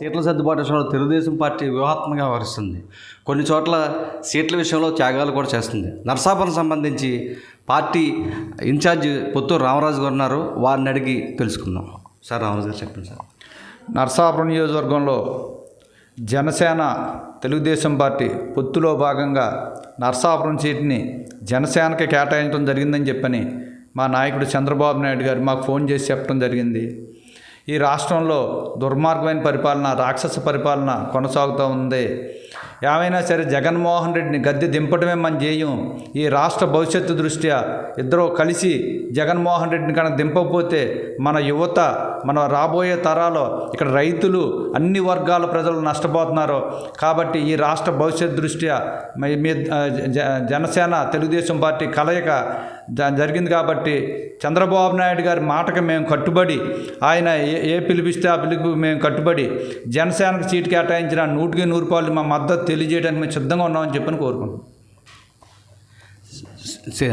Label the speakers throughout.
Speaker 1: సీట్ల సర్దుబాటు విషయంలో తెలుగుదేశం పార్టీ వ్యూహాత్మకంగా వ్యవహరిస్తుంది. కొన్ని చోట్ల సీట్ల విషయంలో త్యాగాలు కూడా చేస్తుంది. నరసాపురం సంబంధించి పార్టీ ఇన్ఛార్జ్ పుత్తూరు రామరాజు గారు ఉన్నారు. వారిని అడిగి తెలుసుకుందాం. సార్ రామరాజు గారు చెప్పండి సార్.
Speaker 2: నర్సాపురం నియోజకవర్గంలో జనసేన తెలుగుదేశం పార్టీ పొత్తులో భాగంగా నర్సాపురం సీట్ని జనసేనకి కేటాయించడం జరిగిందని చెప్పని మా నాయకుడు చంద్రబాబు నాయుడు గారు మాకు ఫోన్ చేసి చెప్పడం జరిగింది. ఈ రాష్ట్రంలో దుర్మార్గమైన పరిపాలన రాక్షస పరిపాలన కొనసాగుతూ ఉంది. ఏమైనా సరే జగన్మోహన్ రెడ్డిని గద్దె దింపడమే మన చేయం ఈ రాష్ట్ర భవిష్యత్తు దృష్ట్యా ఇద్దరు కలిసి జగన్మోహన్ రెడ్డిని కనుక దింపకపోతే మన యువత మన రాబోయే తరాలు ఇక్కడ రైతులు అన్ని వర్గాల ప్రజలు నష్టపోతున్నారు. కాబట్టి ఈ రాష్ట్ర భవిష్యత్ దృష్ట్యా మీ జ- జనసేన తెలుగుదేశం పార్టీ కలయిక జ- జరిగింది కాబట్టి చంద్రబాబు నాయుడు గారి మాటకు మేము కట్టుబడి ఆయన ఏ ఏ పిలిపిస్తే ఆ పిలుపు మేము కట్టుబడి జనసేనకు సీటు కేటాయించిన నూటికి నూరు పాలు మా మద్దతు తెలియజేయడానికి మేము సిద్ధంగా ఉన్నామని చెప్పని కోరుకుంటున్నాం.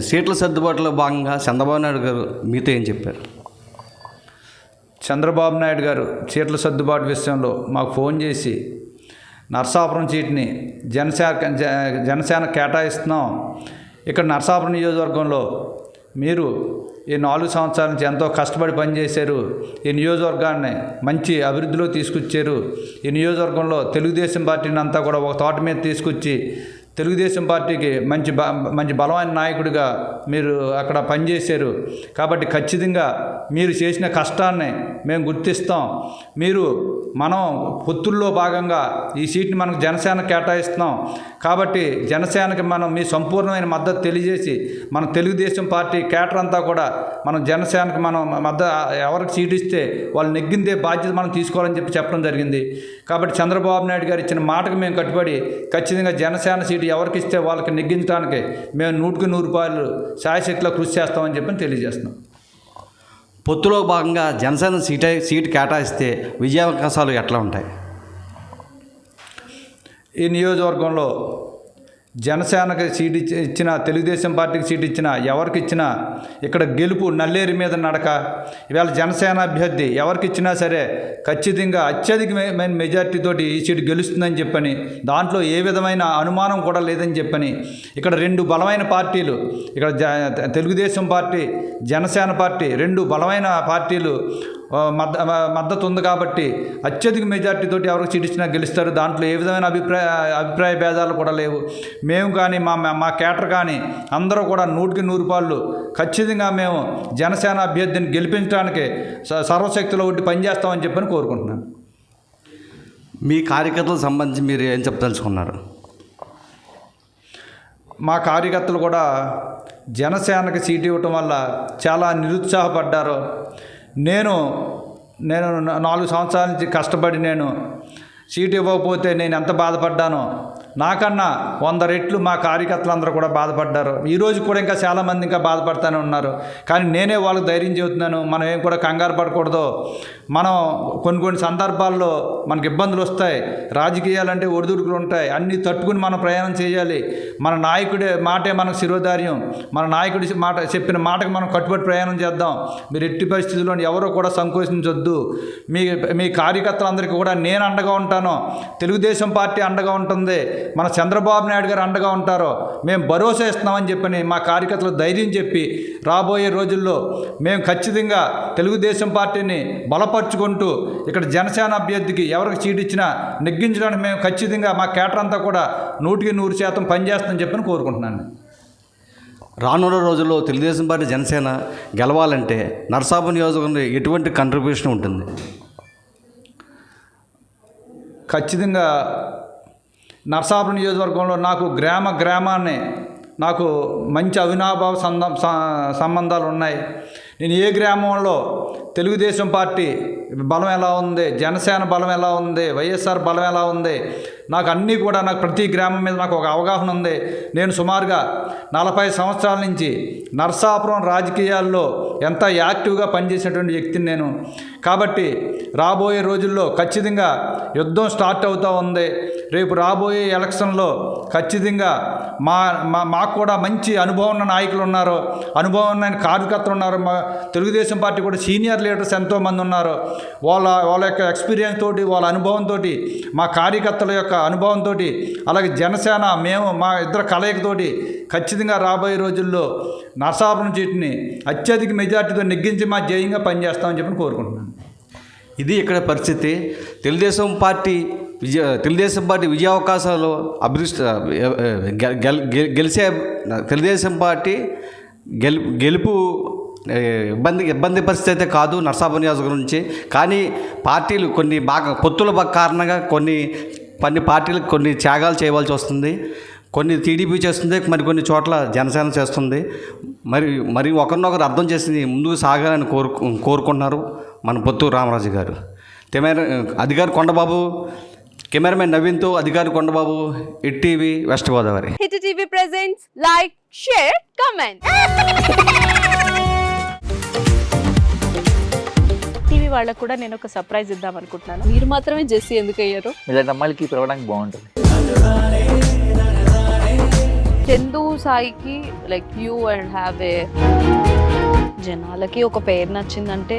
Speaker 1: సీట్ల సర్దుబాటులో భాగంగా చంద్రబాబు నాయుడు గారు మీతో ఏం చెప్పారు?
Speaker 2: చంద్రబాబు నాయుడు గారు చీట్ల సర్దుబాటు విషయంలో మాకు ఫోన్ చేసి నర్సాపురం సీట్ని జనసేన జనసేన కేటాయిస్తున్నాం. ఇక్కడ నర్సాపురం నియోజకవర్గంలో మీరు ఈ నాలుగు సంవత్సరాల నుంచి ఎంతో కష్టపడి పనిచేశారు. ఈ నియోజకవర్గాన్ని మంచి అభివృద్ధిలో తీసుకొచ్చారు. ఈ నియోజకవర్గంలో తెలుగుదేశం పార్టీని అంతా కూడా ఒక తోట మీద తీసుకొచ్చి తెలుగుదేశం పార్టీకి మంచి బ మంచి బలమైన నాయకుడిగా మీరు అక్కడ పనిచేశారు. కాబట్టి ఖచ్చితంగా మీరు చేసిన కష్టాన్ని మేము గుర్తిస్తాం. మీరు మనం పొత్తుల్లో భాగంగా ఈ సీట్ని మనకు జనసేన కేటాయిస్తున్నాం. కాబట్టి జనసేనకి మనం మీ సంపూర్ణమైన మద్దతు తెలియజేసి మన తెలుగుదేశం పార్టీ కేటర్ అంతా కూడా మనం జనసేనకి మనం మద్దతు ఎవరికి సీట్ ఇస్తే వాళ్ళు నెగ్గిందే బాధ్యత మనం తీసుకోవాలని చెప్పి చెప్పడం జరిగింది. కాబట్టి చంద్రబాబు నాయుడు గారు ఇచ్చిన మాటకు మేము కట్టుబడి ఖచ్చితంగా జనసేన సీటు ఎవరికి ఇస్తే వాళ్ళకి నెగ్గించడానికి మేము నూటికి నూరు రూపాయలు శాయశక్తిలో కృషి చేస్తామని చెప్పి తెలియజేస్తున్నాం.
Speaker 1: పొత్తులో భాగంగా జనసేన సీట్ సీటు కేటాయిస్తే విజయావకాశాలు ఎట్లా ఉంటాయి?
Speaker 2: ఈ నియోజకవర్గంలో జనసేనకి సీట్ ఇచ్చి ఇచ్చిన తెలుగుదేశం పార్టీకి సీట్ ఇచ్చిన ఎవరికి ఇచ్చినా ఇక్కడ గెలుపు నల్లేరు మీద నడక. ఇవాళ జనసేన అభ్యర్థి ఎవరికి ఇచ్చినా సరే ఖచ్చితంగా అత్యధికమైన మెజార్టీతోటి ఈ సీటు గెలుస్తుందని చెప్పని దాంట్లో ఏ విధమైన అనుమానం కూడా లేదని చెప్పని ఇక్కడ రెండు బలమైన పార్టీలు ఇక్కడ జ తెలుగుదేశం పార్టీ జనసేన పార్టీ రెండు బలమైన పార్టీలు మద్ద మద్దతు ఉంది కాబట్టి అత్యధిక మెజార్టీతోటి ఎవరికి సీట్ ఇచ్చినా గెలుస్తారు. దాంట్లో ఏ విధమైన అభిప్రాయ అభిప్రాయ భేదాలు కూడా లేవు. మేము కానీ మా మా- మా కేటర్ కానీ అందరూ కూడా నూటికి నూరు రూపాయలు ఖచ్చితంగా మేము జనసేన అభ్యర్థిని గెలిపించడానికి సర్వశక్తిలో ఒకటి పనిచేస్తామని చెప్పని కోరుకుంటున్నాను.
Speaker 1: మీ కార్యకర్తలకు సంబంధించి మీరు ఏం చెప్పదలుచుకున్నారు?
Speaker 2: మా కార్యకర్తలు కూడా జనసేనకి సీటు ఇవ్వటం వల్ల చాలా నిరుత్సాహపడ్డారు. నేను నేను నాలుగు సంవత్సరాల నుంచి కష్టపడి నేను సీటు ఇవ్వకపోతే నేను ఎంత బాధపడ్డానో నాకన్నా వంద రెట్లు మా కార్యకర్తలందరూ కూడా బాధపడ్డారు. ఈరోజు కూడా ఇంకా చాలామంది ఇంకా బాధపడుతూనే ఉన్నారు. కానీ నేనే వాళ్ళకి ధైర్యం చెబుతున్నాను. మనం ఏం కూడా కంగారు పడకూడదు. మనం కొన్ని కొన్ని సందర్భాల్లో మనకి ఇబ్బందులు వస్తాయి. రాజకీయాలంటే ఒడిదుడుకులు ఉంటాయి. అన్నీ తట్టుకుని మనం ప్రయాణం చేయాలి. మన నాయకుడే మాటే మనకు శిరోధార్యం. మన నాయకుడి మాట చెప్పిన మాటకు మనం కట్టుబడి ప్రయాణం చేద్దాం. మీరు ఎట్టి పరిస్థితుల్లో ఎవరో కూడా సంకోచించొద్దు. మీ మీ కార్యకర్తలందరికీ కూడా నేను అండగా ఉంటాను. తెలుగుదేశం పార్టీ అండగా ఉంటుంది. మన చంద్రబాబు నాయుడు గారు అండగా ఉంటారో మేము భరోసా ఇస్తున్నామని చెప్పని మా కార్యకర్తలకు ధైర్యం చెప్పి రాబోయే రోజుల్లో మేము ఖచ్చితంగా తెలుగుదేశం పార్టీని బలపరుచుకుంటూ ఇక్కడ జనసేన అభ్యర్థికి ఎవరికి సీట్ ఇచ్చినా నెగ్గించడానికి మేము ఖచ్చితంగా మా కేటర్ అంతా కూడా నూటికి నూరు శాతం పనిచేస్తామని చెప్పని కోరుకుంటున్నాను.
Speaker 1: రానున్న రోజుల్లో తెలుగుదేశం పార్టీ జనసేన గెలవాలంటే నర్సాపు నియోజకవర్గంలో ఎటువంటి కంట్రిబ్యూషన్ ఉంటుంది?
Speaker 2: ఖచ్చితంగా నర్సాపురం నియోజకవర్గంలో నాకు గ్రామ గ్రామాన్ని నాకు మంచి అవినాభావ సంబంధాలు ఉన్నాయి. నేను ఏ గ్రామంలో తెలుగుదేశం పార్టీ బలం ఎలా ఉంది? జనసేన బలం ఎలా ఉంది? వైఎస్ఆర్ బలం ఎలా ఉంది? నాకు అన్నీ కూడా నాకు ప్రతి గ్రామం మీద నాకు ఒక అవగాహన ఉంది. నేను సుమారుగా నలభై సంవత్సరాల నుంచి నర్సాపురం రాజకీయాల్లో ఎంత యాక్టివ్గా పనిచేసినటువంటి వ్యక్తిని నేను. కాబట్టి రాబోయే రోజుల్లో ఖచ్చితంగా యుద్ధం స్టార్ట్ అవుతూ ఉంది. రేపు రాబోయే ఎలక్షన్లో ఖచ్చితంగా మా మా మాకు కూడా మంచి అనుభవం ఉన్న నాయకులు ఉన్నారు. అనుభవం ఉన్న కార్యకర్తలు ఉన్నారు. మా తెలుగుదేశం పార్టీ కూడా సీనియర్ లీడర్స్ ఎంతోమంది ఉన్నారు. వాళ్ళ వాళ్ళ యొక్క ఎక్స్పీరియన్స్ తోటి వాళ్ళ అనుభవంతో మా కార్యకర్తల యొక్క అనుభవంతో అలాగే జనసేన మేము మా ఇద్దరు కలయికతోటి ఖచ్చితంగా రాబోయే రోజుల్లో నరసాపురం సీట్ని అత్యధిక మెజార్టీతో నెగ్గించి మా జయంగా పనిచేస్తామని చెప్పి కోరుకుంటున్నాను.
Speaker 1: ఇది ఇక్కడ పరిస్థితి. తెలుగుదేశం పార్టీ విజయ తెలుగుదేశం పార్టీ విజయావకాశాలు అభివృష్టి గెలిచే తెలుగుదేశం పార్టీ గెలు గెలుపు ఇబ్బంది ఇబ్బంది పరిస్థితి అయితే కాదు నర్సాపు నియోజకవర్గం నుంచి. కానీ పార్టీలు కొన్ని బాగా పొత్తుల కారణంగా కొన్ని కొన్ని పార్టీలకు కొన్ని త్యాగాలు చేయవలసి వస్తుంది. కొన్ని టీడీపీ చేస్తుంది మరి కొన్ని చోట్ల జనసేన చేస్తుంది. మరి మరి ఒకరినొకరు అర్థం చేసి ముందుకు సాగాలని కోరుకు కోరుకుంటున్నారు మన పొత్తు రామరాజు గారు. తెమేర అధికారి కొండబాబు కెమెరామెన్ నవీన్తో అధికారి Kondababu hit TV west Godavari.
Speaker 3: Hit TV presents like share comment
Speaker 4: TV వాళ్ళకు కూడా నేను ఒక సర్ప్రైజ్ ఇద్దాం అనుకుంటున్నాను.
Speaker 3: మీరు మాత్రమే జెస్సీ ఎందుకు అయ్యారు?
Speaker 5: ఇలాంటి అమ్మాయిలకి పిలవడానికి బాగుంటుంది.
Speaker 3: చందు సాయికి like you and have a జనాలకి ఒక పేరు నచ్చిందంటే